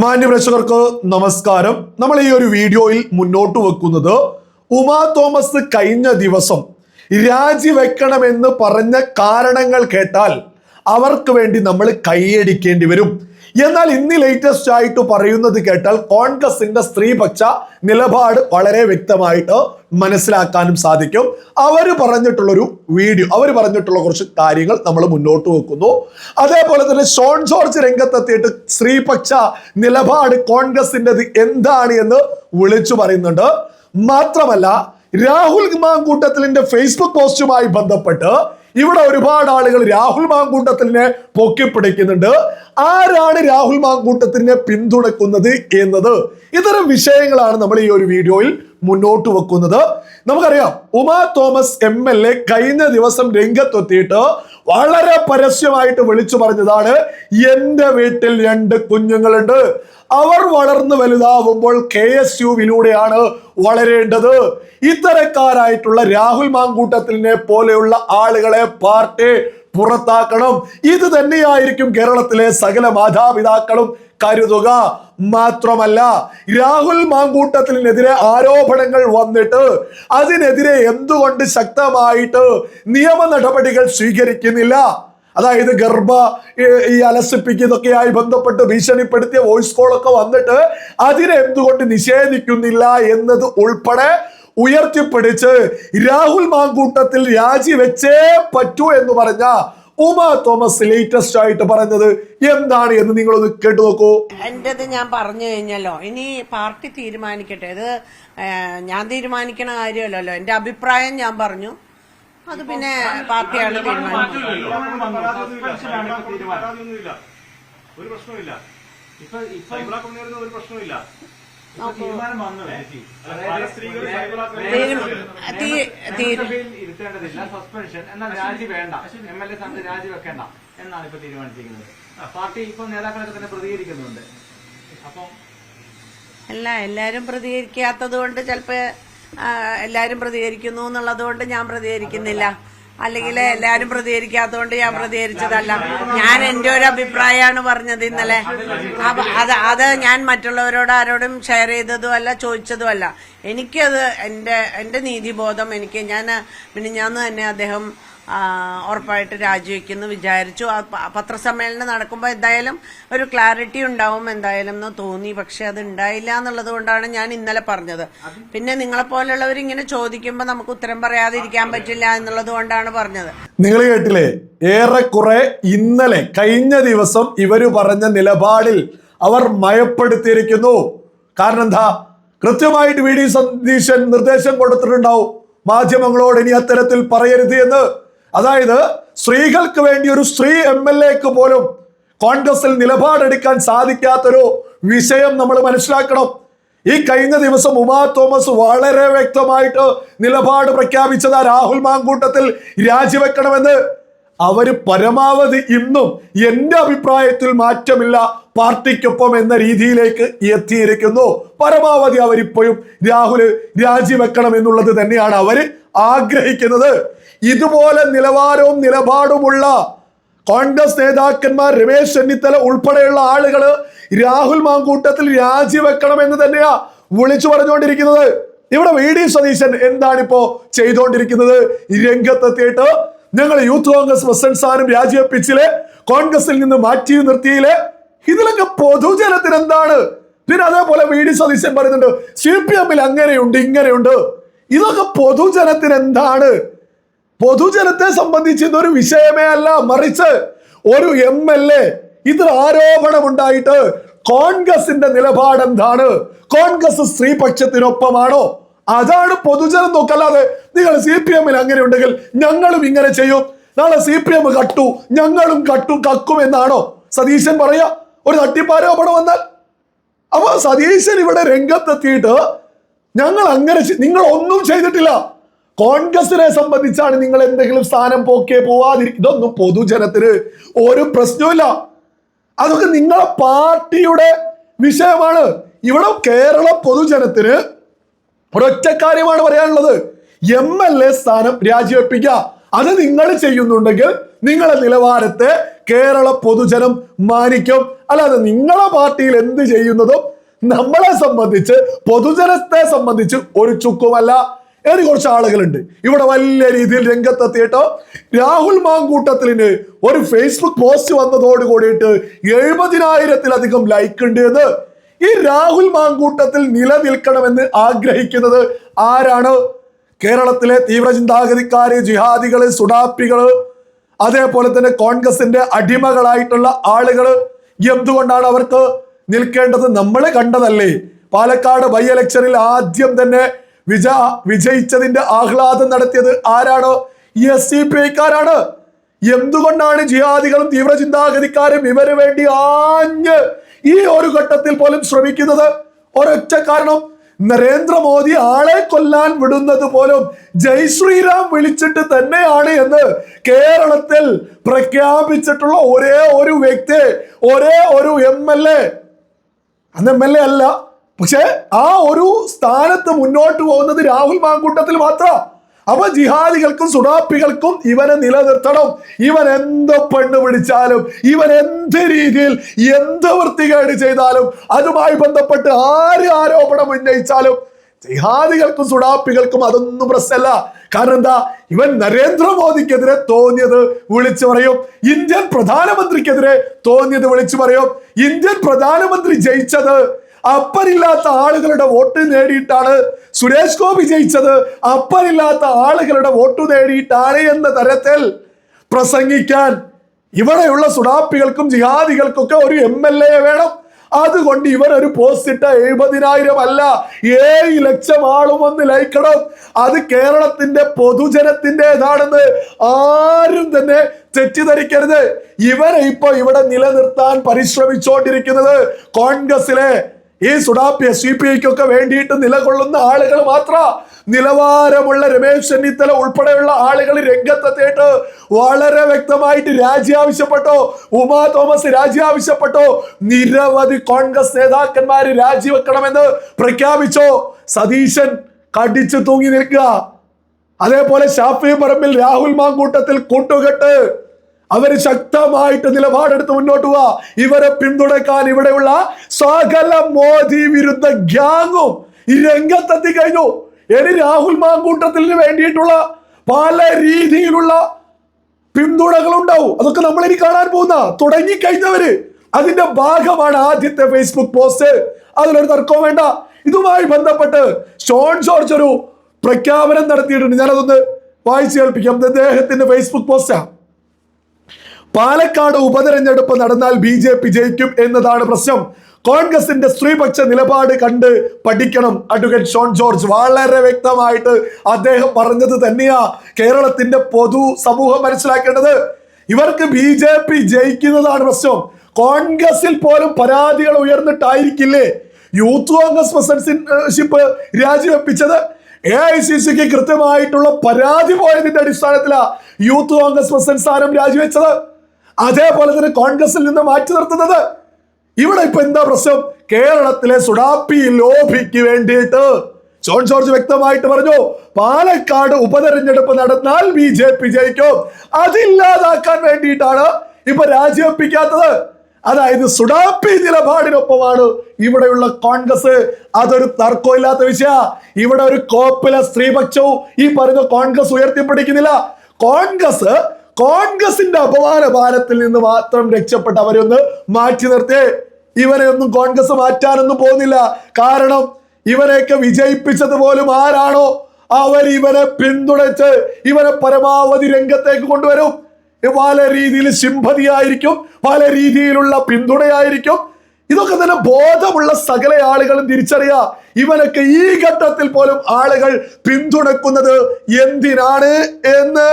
മാന്യപ്രേക്ഷകർക്ക് നമസ്കാരം. നമ്മൾ ഈ ഒരു വീഡിയോയിൽ മുന്നോട്ട് വെക്കുന്നത് ഉമാ തോമസ് കഴിഞ്ഞ ദിവസം രാജിവെക്കണമെന്ന് പറഞ്ഞ കാരണങ്ങൾ കേട്ടാൽ അവർക്ക് വേണ്ടി നമ്മൾ കൈയടിക്കേണ്ടി വരും. എന്നാൽ ഇന്ന് ലേറ്റസ്റ്റ് ആയിട്ട് പറയുന്നത് കേട്ടാൽ കോൺഗ്രസിന്റെ സ്ത്രീപക്ഷ നിലപാട് വളരെ വ്യക്തമായിട്ട് മനസ്സിലാക്കാനും സാധിക്കും. അവർ പറഞ്ഞിട്ടുള്ളൊരു വീഡിയോ അവർ പറഞ്ഞിട്ടുള്ള കുറച്ച് കാര്യങ്ങൾ നമ്മൾ മുന്നോട്ട് വെക്കുന്നു. അതേപോലെ തന്നെ ഷോൺ ജോർജ് രംഗത്തെത്തിയിട്ട് സ്ത്രീപക്ഷ നിലപാട് കോൺഗ്രസിന്റെത് എന്താണ് എന്ന് വിളിച്ചു പറയുന്നുണ്ട്. മാത്രമല്ല രാഹുൽ മാങ്കൂട്ടത്തിലിന്റെ ഫേസ്ബുക്ക് പോസ്റ്റുമായി ബന്ധപ്പെട്ട് ഇവിടെ ഒരുപാട് ആളുകൾ രാഹുൽ മാങ്കൂട്ടത്തിനെ പൊക്കിപ്പിടിക്കുന്നുണ്ട്. ആരാണ് രാഹുൽ മാങ്കൂട്ടത്തിനെ പിന്തുണക്കുന്നത് എന്നത്? ഇത്തരം വിഷയങ്ങളാണ് നമ്മൾ ഈ ഒരു വീഡിയോയിൽ മുന്നോട്ട് വെക്കുന്നത്. നമുക്കറിയാം Uma Thomas M L A കഴിഞ്ഞ ദിവസം രംഗത്തെത്തിയിട്ട് വളരെ പരസ്യമായിട്ട് വിളിച്ചു പറഞ്ഞതാണ് എന്റെ വീട്ടിൽ രണ്ട് കുഞ്ഞുങ്ങളുണ്ട്. അവർ വളർന്നു വലുതാവുമ്പോൾ കെ എസ് യുവിലൂടെയാണ് വളരേണ്ടത്. ഇത്തരക്കാരായിട്ടുള്ള രാഹുൽ മാങ്കൂട്ടത്തിനെ പോലെയുള്ള ആളുകളെ പാർട്ടി പുറത്താക്കണം. ഇത് തന്നെയായിരിക്കും കേരളത്തിലെ സകല മാതാപിതാക്കളും കരുതുക. മാത്രമല്ല രാഹുൽ മാങ്കൂട്ടത്തിനെതിരെ ആരോപണങ്ങൾ വന്നിട്ട് അതിനെതിരെ എന്തുകൊണ്ട് ശക്തമായിട്ട് നിയമ നടപടികൾ സ്വീകരിക്കുന്നില്ല? അതായത് ഗർഭ ഈ- അലസിപ്പിക്കുന്നതൊക്കെയായി ബന്ധപ്പെട്ട് ഭീഷണിപ്പെടുത്തിയ വോയിസ് കോളൊക്കെ വന്നിട്ട് അതിനെ എന്തുകൊണ്ട് നിഷേധിക്കുന്നില്ല എന്നത് ഉൾപ്പെടെ ഉയർത്തിപ്പിടിച്ച് രാഹുൽ മാങ്കൂട്ടത്തിൽ രാജിവെച്ചേ പറ്റൂ എന്ന് പറഞ്ഞ ഉമ തോമസ് ലേറ്റസ്റ്റ് ആയിട്ട് പറഞ്ഞത് എന്താണ് എന്ന് നിങ്ങളൊന്ന് കേട്ടു നോക്കൂ. എന്റേത് ഞാൻ പറഞ്ഞു കഴിഞ്ഞല്ലോ. ഇനി പാർട്ടി തീരുമാനിക്കട്ടെ. ഇത് ഞാൻ തീരുമാനിക്കണ കാര്യമല്ലല്ലോ. എന്റെ അഭിപ്രായം ഞാൻ പറഞ്ഞു. അത് പിന്നെ പാർട്ടിയാണ് തീരുമാനിക്കുന്നത് ഒരു പ്രശ്നമില്ല. ഇപ്പൊ ഇപ്പൊ ഇവിടെ കൊണ്ടുവരുന്ന ഒരു പ്രശ്നമില്ല. ഇരുത്തേണ്ടതില്ല. സസ്പെൻഷൻ. എന്നാൽ രാജി വേണ്ട. എം എൽ എ സ്ഥാനത്ത് രാജി വെക്കേണ്ട എന്നാണ് ഇപ്പൊ തീരുമാനിച്ചിരിക്കുന്നത്. പാർട്ടി ഇപ്പൊ നേതാക്കളൊക്കെ തന്നെ പ്രതികരിക്കുന്നുണ്ട്. അപ്പം അല്ല എല്ലാരും പ്രതികരിക്കാത്തത് കൊണ്ട് ചിലപ്പോ എല്ലാരും പ്രതികരിക്കുന്നു എന്നുള്ളത് കൊണ്ട് ഞാൻ പ്രതികരിക്കുന്നില്ല. അല്ലെങ്കിൽ എല്ലാരും പ്രതികരിക്കാത്തതുകൊണ്ട് ഞാൻ പ്രതികരിച്ചതല്ല. ഞാൻ എന്റെ ഒരു അഭിപ്രായമാണ് പറഞ്ഞത് ഇന്നലെ. അത് അത് ഞാൻ മറ്റുള്ളവരോട് ആരോടും ഷെയർ ചെയ്തതും അല്ല ചോദിച്ചതും അല്ല. എനിക്കത് എന്റെ എന്റെ നീതിബോധം എനിക്ക് ഞാൻ പിന്നെ ഞാൻ തന്നെ അദ്ദേഹം ഉറപ്പായിട്ട് രാജിവെക്കുന്ന. വിചാരിച്ചു. പത്രസമ്മേളനം നടക്കുമ്പോൾ എന്തായാലും ഒരു ക്ലാരിറ്റി ഉണ്ടാവും എന്തായാലും എന്ന് തോന്നി. പക്ഷെ അത് ഉണ്ടായില്ല എന്നുള്ളത് കൊണ്ടാണ് ഞാൻ ഇന്നലെ പറഞ്ഞത്. പിന്നെ നിങ്ങളെ പോലുള്ളവർ ഇങ്ങനെ ചോദിക്കുമ്പോൾ നമുക്ക് ഉത്തരം പറയാതിരിക്കാൻ പറ്റില്ല എന്നുള്ളത് കൊണ്ടാണ് പറഞ്ഞത്. നിങ്ങൾ കേട്ടില്ലേ? ഏറെക്കുറെ ഇന്നലെ കഴിഞ്ഞ ദിവസം ഇവർ പറഞ്ഞ നിലപാടിൽ അവർ മയപ്പെടുത്തിയിരിക്കുന്നു. കാരണം എന്താ? കൃത്യമായിട്ട് വി ഡി നിർദ്ദേശം കൊടുത്തിട്ടുണ്ടാവും. മാധ്യമങ്ങളോട് ഇനി അത്തരത്തിൽ പറയരുത് എന്ന്. അതായത് സ്ത്രീകൾക്ക് വേണ്ടി ഒരു സ്ത്രീ എം എൽ എക്ക് പോലും കോൺഗ്രസിൽ നിലപാടെടുക്കാൻ സാധിക്കാത്തൊരു വിഷയം നമ്മൾ മനസ്സിലാക്കണം. ഈ കഴിഞ്ഞ ദിവസം ഉമാ തോമസ് വളരെ വ്യക്തമായിട്ട് നിലപാട് പ്രഖ്യാപിച്ചത് രാഹുൽ മാങ്കൂട്ടത്തിൽ രാജിവെക്കണമെന്ന്. അവർ പരമാവധി ഇന്നും എന്റെ അഭിപ്രായത്തിൽ മാറ്റമില്ല പാർട്ടിക്കൊപ്പം എന്ന രീതിയിലേക്ക് എത്തിയിരിക്കുന്നു. പരമാവധി അവരിപ്പോഴും രാഹുൽ രാജിവെക്കണം എന്നുള്ളത് തന്നെയാണ് അവർ ആഗ്രഹിക്കുന്നത്. ഇതുപോലെ നിലവാരവും നിലപാടുമുള്ള കോൺഗ്രസ് നേതാക്കന്മാർ രമേശ് ചെന്നിത്തല ഉൾപ്പെടെയുള്ള ആളുകൾ രാഹുൽ മാങ്കൂട്ടത്തിൽ രാജിവെക്കണമെന്ന് തന്നെയാ വിളിച്ചു പറഞ്ഞുകൊണ്ടിരിക്കുന്നത്. ഇവിടെ വി ഡി സതീശൻ എന്താണിപ്പോ ചെയ്തുകൊണ്ടിരിക്കുന്നത്? രംഗത്തെത്തിയിട്ട് ഞങ്ങൾ യൂത്ത് കോൺഗ്രസ് പ്രസിഡന്റ് സ്ഥാനം രാജിവെപ്പിച്ചില്ലേ കോൺഗ്രസിൽ നിന്ന് മാറ്റി നിർത്തിയില്ലേ ഇതിലൊക്കെ പൊതുജനത്തിന് എന്താണ്? പിന്നെ അതേപോലെ വി ഡി സതീശൻ പറയുന്നുണ്ട് സി പി എമ്മിൽ അങ്ങനെയുണ്ട് ഇങ്ങനെയുണ്ട്. ഇതൊക്കെ പൊതുജനത്തിന് എന്താണ്? പൊതുജനത്തെ സംബന്ധിച്ച് ഇതൊരു വിഷയമേ അല്ല. മറിച്ച് ഒരു എം എൽ എ ഇതിൽ ആരോപണമുണ്ടായിട്ട് കോൺഗ്രസിന്റെ നിലപാട് എന്താണ്? കോൺഗ്രസ് സ്ത്രീപക്ഷത്തിനൊപ്പമാണോ? അതാണ് പൊതുജനം നോക്കല്ലാതെ നിങ്ങൾ സി പി എമ്മിൽ അങ്ങനെ ഉണ്ടെങ്കിൽ ഞങ്ങളും ഇങ്ങനെ ചെയ്യും. നാളെ സി പി എം കട്ടു ഞങ്ങളും കട്ടു കക്കും എന്നാണോ? സതീശൻ പറയാ ഒരു തട്ടിപ്പാരോപണം വന്നാൽ. അപ്പൊ സതീശൻ ഇവിടെ രംഗത്തെത്തിയിട്ട് ഞങ്ങൾ അങ്ങനെ നിങ്ങൾ ഒന്നും ചെയ്തിട്ടില്ല. കോൺഗ്രസിനെ സംബന്ധിച്ചാണ് നിങ്ങൾ എന്തെങ്കിലും സ്ഥാനം പോക്കേ പോവാതിരിക്കും ഇതൊന്നും പൊതുജനത്തിന് ഒരു പ്രശ്നവുമില്ല. അതൊക്കെ നിങ്ങളെ പാർട്ടിയുടെ വിഷയമാണ്. ഇവിടെ കേരള പൊതുജനത്തിന് ഒരൊറ്റ കാര്യമാണ് പറയാനുള്ളത്. എം എൽ എ സ്ഥാനം രാജിവെപ്പിക്കുക. അത് നിങ്ങൾ ചെയ്യുന്നുണ്ടെങ്കിൽ നിങ്ങളെ നിലവാരത്തെ കേരള പൊതുജനം മാനിക്കും. അല്ലാതെ നിങ്ങളെ പാർട്ടിയിൽ എന്ത് ചെയ്യുന്നതും നമ്മളെ സംബന്ധിച്ച് പൊതുജനത്തെ സംബന്ധിച്ച് ഒരു ചുക്കുമല്ല. ഇനി കുറച്ച് ആളുകളുണ്ട്. ഇവിടെ വലിയ രീതിയിൽ രംഗത്തെത്തിയിട്ടോ രാഹുൽ മാങ്കൂട്ടത്തിന് ഒരു ഫേസ്ബുക്ക് പോസ്റ്റ് വന്നതോട് കൂടിയിട്ട് എഴുപതിനായിരത്തിലധികം ലൈക്ക് ഉണ്ട് എന്ന് ഈ രാഹുൽ മാങ്കൂട്ടത്തിൽ നിലനിൽക്കണമെന്ന് ആഗ്രഹിക്കുന്നത് ആരാണ്? കേരളത്തിലെ തീവ്രചിന്താഗതിക്കാര് ജിഹാദികൾ സുഡാപ്പികൾ അതേപോലെ തന്നെ കോൺഗ്രസിന്റെ അടിമകളായിട്ടുള്ള ആളുകൾ എന്തുകൊണ്ടാണ് അവർക്ക് നിൽക്കേണ്ടത്? നമ്മൾ കണ്ടതല്ലേ. പാലക്കാട് ബൈ ഇലക്ഷനിൽ ആദ്യം തന്നെ വിജ വിജയിച്ചതിന്റെ ആഹ്ലാദം നടത്തിയത് ആരാണോ? എസ് സി പി ഐക്കാരാണ് എന്തുകൊണ്ടാണ് ജിഹാദികളും തീവ്ര ചിന്താഗതിക്കാരും ഇവർ വേണ്ടി ആഞ്ഞ് ഈ ഒരു ഘട്ടത്തിൽ പോലും ശ്രമിക്കുന്നത്? ഒരൊറ്റ കാരണം നരേന്ദ്രമോദി ആളെ കൊല്ലാൻ വിടുന്നത് പോലും ജയ് ശ്രീറാം വിളിച്ചിട്ട് തന്നെയാണ് എന്ന് കേരളത്തിൽ പ്രഖ്യാപിച്ചിട്ടുള്ള ഒരേ ഒരു വ്യക്തി ഒരേ ഒരു എം എൽ എ. അന്ന് എം എൽ എ അല്ല പക്ഷെ ആ ഒരു സ്ഥാനത്ത് മുന്നോട്ട് പോകുന്നത് രാഹുൽ മാങ്കൂട്ടത്തിൽ മാത്രം. അപ്പൊ ജിഹാദികൾക്കും സുഡാപ്പികൾക്കും ഇവനെ നിലനിർത്തണം. ഇവൻ എന്ത് പെണ്ണ് പിടിച്ചാലും ഇവൻ എന്ത് രീതിയിൽ എന്ത് വൃത്തികേട് ചെയ്താലും അതുമായി ബന്ധപ്പെട്ട് ആര് ആരോപണം ഉന്നയിച്ചാലും ജിഹാദികൾക്കും സുഡാപ്പികൾക്കും അതൊന്നും പ്രശ്നമല്ല. കാരണം എന്താ? ഇവൻ നരേന്ദ്രമോദിക്കെതിരെ തോന്നിയത് വിളിച്ചു പറയും. ഇന്ത്യൻ പ്രധാനമന്ത്രിക്കെതിരെ തോന്നിയത് വിളിച്ചു പറയും. ഇന്ത്യൻ പ്രധാനമന്ത്രി ജയിച്ചത് അപ്പനില്ലാത്ത ആളുകളുടെ വോട്ട് നേടിയിട്ടാണ് സുരേഷ് ഗോപി ജയിച്ചത്. അപ്പനില്ലാത്ത ആളുകളുടെ വോട്ട് നേടിയിട്ടാണ് എന്ന തരത്തിൽ പ്രസംഗിക്കാൻ ഇവിടെയുള്ള സുഡാപ്പികൾക്കും ജിഹാദികൾക്കൊക്കെ ഒരു എം എൽ എ വേണം. അതുകൊണ്ട് ഇവർ ഒരു പോസ്റ്റ് ഇട്ട എഴുപതിനായിരം അല്ല ഏഴ് ലക്ഷം ആളും ഒന്ന് ലയിക്കണം അത് കേരളത്തിന്റെ പൊതുജനത്തിന്റെതാണെന്ന് ആരും തന്നെ തെറ്റിദ്ധരിക്കരുത്. ഇവരെ ഇപ്പൊ ഇവിടെ നിലനിർത്താൻ പരിശ്രമിച്ചുകൊണ്ടിരിക്കുന്നത് കോൺഗ്രസിലെ ഈ സുഡാപ്പി എസ് സി പി ഐക്കൊക്കെ വേണ്ടിയിട്ട് നിലകൊള്ളുന്ന ആളുകൾ മാത്ര. നിലവാരമുള്ള രമേശ് ചെന്നിത്തല ഉൾപ്പെടെയുള്ള ആളുകൾ രംഗത്തെത്തിയിട്ട് വളരെ വ്യക്തമായിട്ട് രാജി ആവശ്യപ്പെട്ടോ ഉമാ തോമസ് രാജി ആവശ്യപ്പെട്ടോ നിരവധി കോൺഗ്രസ് നേതാക്കന്മാർ രാജിവെക്കണമെന്ന് പ്രഖ്യാപിച്ചോ. സതീശൻ കടിച്ചു തൂങ്ങി നിൽക്കുക. അതേപോലെ ഷാഫി പറമ്പിൽ രാഹുൽ മാങ്കൂട്ടത്തിൽ കൂട്ടുകെട്ട്. അവർ ശക്തമായിട്ട് നിലപാടെടുത്ത് മുന്നോട്ട് പോവാ. ഇവരെ പിന്തുണക്കാൻ ഇവിടെയുള്ള സകല മോദി വിരുദ്ധ ഗ്യാങ്ങും ഈ രംഗത്തെത്തി കഴിഞ്ഞു. ഇനി രാഹുൽ മാങ്കൂട്ടത്തിന് വേണ്ടിയിട്ടുള്ള പല രീതിയിലുള്ള പിന്തുണകൾ ഉണ്ടാവും അതൊക്കെ നമ്മൾ ഇനി കാണാൻ പോകുന്ന തുടങ്ങിക്കഴിഞ്ഞവര്. അതിന്റെ ഭാഗമാണ് ആദ്യത്തെ ഫേസ്ബുക്ക് പോസ്റ്റ് അതിലൊരു തർക്കവും വേണ്ട. ഇതുമായി ബന്ധപ്പെട്ട് ഷോൺ ജോർജ് ഒരു പ്രഖ്യാപനം നടത്തിയിട്ടുണ്ട്. ഞാനതൊന്ന് വായിച്ചു കേൾപ്പിക്കാം. അദ്ദേഹത്തിന്റെ ഫേസ്ബുക്ക് പോസ്റ്റാ പാലക്കാട് ഉപതെരഞ്ഞെടുപ്പ് നടന്നാൽ ബി ജെ പി ജയിക്കും എന്നതാണ് പ്രശ്നം. കോൺഗ്രസിന്റെ സ്ത്രീപക്ഷ നിലപാട് കണ്ട് പഠിക്കണം അഡ്വക്കേറ്റ് ഷോൺ ജോർജ്. വളരെ വ്യക്തമായിട്ട് അദ്ദേഹം പറഞ്ഞത് തന്നെയാ. കേരളത്തിന്റെ പൊതു സമൂഹം മനസ്സിലാക്കേണ്ടത് ഇവർക്ക് ബി ജെ പി ജയിക്കുന്നതാണ് പ്രശ്നം. കോൺഗ്രസിൽ പോലും പരാതികൾ ഉയർന്നിട്ടായിരിക്കില്ലേ? യൂത്ത് കോൺഗ്രസ് പ്രസിഡൻഷിപ്പ് രാജിവെപ്പിച്ചത്? എ ഐ സി സിക്ക് കൃത്യമായിട്ടുള്ള പരാതി പോയതിന്റെ അടിസ്ഥാനത്തിലാ യൂത്ത് കോൺഗ്രസ് പ്രസിഡന്റ് സ്ഥാനം രാജിവെച്ചത്. അതേപോലെ തന്നെ കോൺഗ്രസിൽ നിന്ന് മാറ്റി നിർത്തുന്നത്. ഇവിടെ ഇപ്പൊ എന്താ പ്രശ്നം? കേരളത്തിലെ സുഡാപ്പി ലോബിക്ക് വേണ്ടിയിട്ട് ജോൺ ജോർജ് വ്യക്തമായിട്ട് പറഞ്ഞു പാലക്കാട് ഉപതെരഞ്ഞെടുപ്പ് നടന്നാൽ ബി ജെ പി ജയിക്കും. അതില്ലാതാക്കാൻ വേണ്ടിയിട്ടാണ് ഇപ്പൊ രാജിവെപ്പിക്കാത്തത്. അതായത് സുഡാപ്പി നിലപാടിനൊപ്പമാണ് ഇവിടെയുള്ള കോൺഗ്രസ്. അതൊരു തർക്കമില്ലാത്ത വിഷയ. ഇവിടെ ഒരു കോപ്പില സ്ത്രീപക്ഷവും ഈ പറഞ്ഞ കോൺഗ്രസ് ഉയർത്തിപ്പിടിക്കുന്നില്ല. കോൺഗ്രസ് കോൺഗ്രസിന്റെ അപമാന ഭാരത്തിൽ നിന്ന് മാത്രം രക്ഷപ്പെട്ട് അവരൊന്ന് മാറ്റി നിർത്തി. ഇവരെ ഒന്നും കോൺഗ്രസ് മാറ്റാനൊന്നും പോകുന്നില്ല. കാരണം ഇവരെയൊക്കെ വിജയിപ്പിച്ചത് പോലും ആരാണോ? അവർ ഇവരെ പിന്തുണച്ച് ഇവരെ പരമാവധി രംഗത്തേക്ക് കൊണ്ടുവരും. പല രീതിയിൽ സിംഹതിയായിരിക്കും പല രീതിയിലുള്ള പിന്തുണയായിരിക്കും. ഇതൊക്കെ തന്നെ ബോധമുള്ള സകല ആളുകളും തിരിച്ചറിയാ. ഇവനൊക്കെ ഈ ഘട്ടത്തിൽ പോലും ആളുകൾ പിന്തുണക്കുന്നത് എന്തിനാണ് എന്ന്